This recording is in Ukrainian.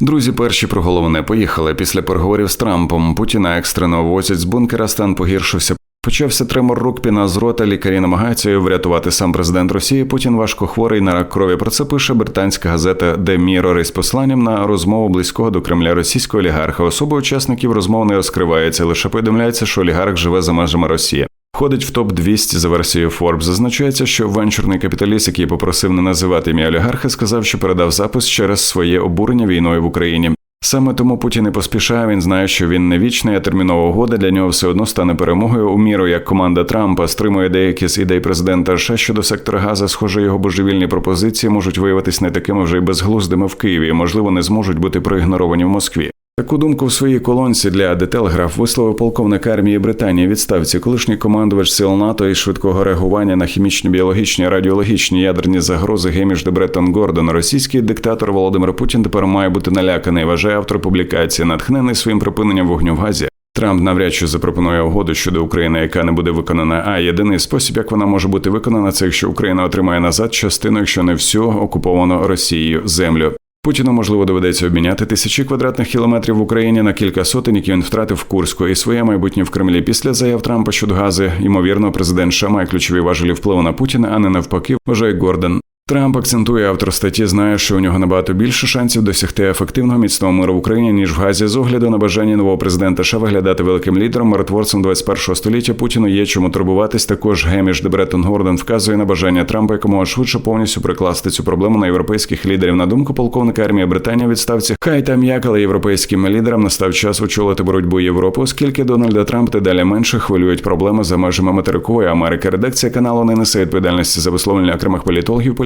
Друзі, перші про головне поїхали. Після переговорів з Трампом Путіна екстрено возять з бункера. Стан погіршився. Почався тремор рук піна з рота. Лікарі намагаються врятувати сам президент Росії. Путін важко хворий на рак крові. Про це пише британська газета The Mirror із посланням на розмову близького до Кремля російського олігарха. Особи учасників розмов не розкриваються. Лише повідомляється, що олігарх живе за межами Росії. Входить в топ 200 за версією Forbes. Зазначається, що венчурний капіталіст, який попросив не називати ім'я олігарха, сказав, що передав запис через своє обурення війною в Україні. Саме тому Путін не поспішає. Він знає, що він не вічний, а термінова угода для нього все одно стане перемогою у міру, як команда Трампа стримує деякі з ідей президента США щодо сектора Газа. Схоже, його божевільні пропозиції можуть виявитись не такими вже й безглуздими в Києві. Можливо, не зможуть бути проігноровані в Москві. Таку думку в своїй колонці для Telegraph висловив полковник армії Британії відставці, колишній командувач сил НАТО і швидкого реагування на хімічні, біологічні, радіологічні ядерні загрози Геміш де Бреттон Гордон. Російський диктатор Володимир Путін тепер має бути наляканий. Вважає автор публікації, натхнений своїм припиненням вогню в газі. Трамп навряд чи запропонує угоду щодо України, яка не буде виконана. А єдиний спосіб, як вона може бути виконана, це якщо Україна отримає назад частину, якщо не всю окуповану Росією землю. Путіну можливо доведеться обміняти тисячі квадратних кілометрів в Україні на кілька сотень, які він втратив в Курську, і своє майбутнє в Кремлі. Після заяв Трампа щодо гази, ймовірно, президент США має ключові важелі впливу на Путіна, а не навпаки, вважає Гордон. Трамп акцентує автор статті, знає, що у нього набагато більше шансів досягти ефективного міцного миру в Україні ніж в Газі. З огляду на бажання нового президента США виглядати великим лідером, миротворцем 21-го століття Путіну є чому турбуватись. Також Геміш Дебретон Гордон вказує на бажання Трампа якомога швидше повністю прикласти цю проблему на європейських лідерів. На думку полковника армії Британії відставці, хай там як, але європейським лідерам настав час очолити боротьбу Європи, оскільки Дональда Трамп та далі менше хвилюють проблеми за межами материкової Америки. Редакція каналу не несе відповідальності за висловлення окремих політологів,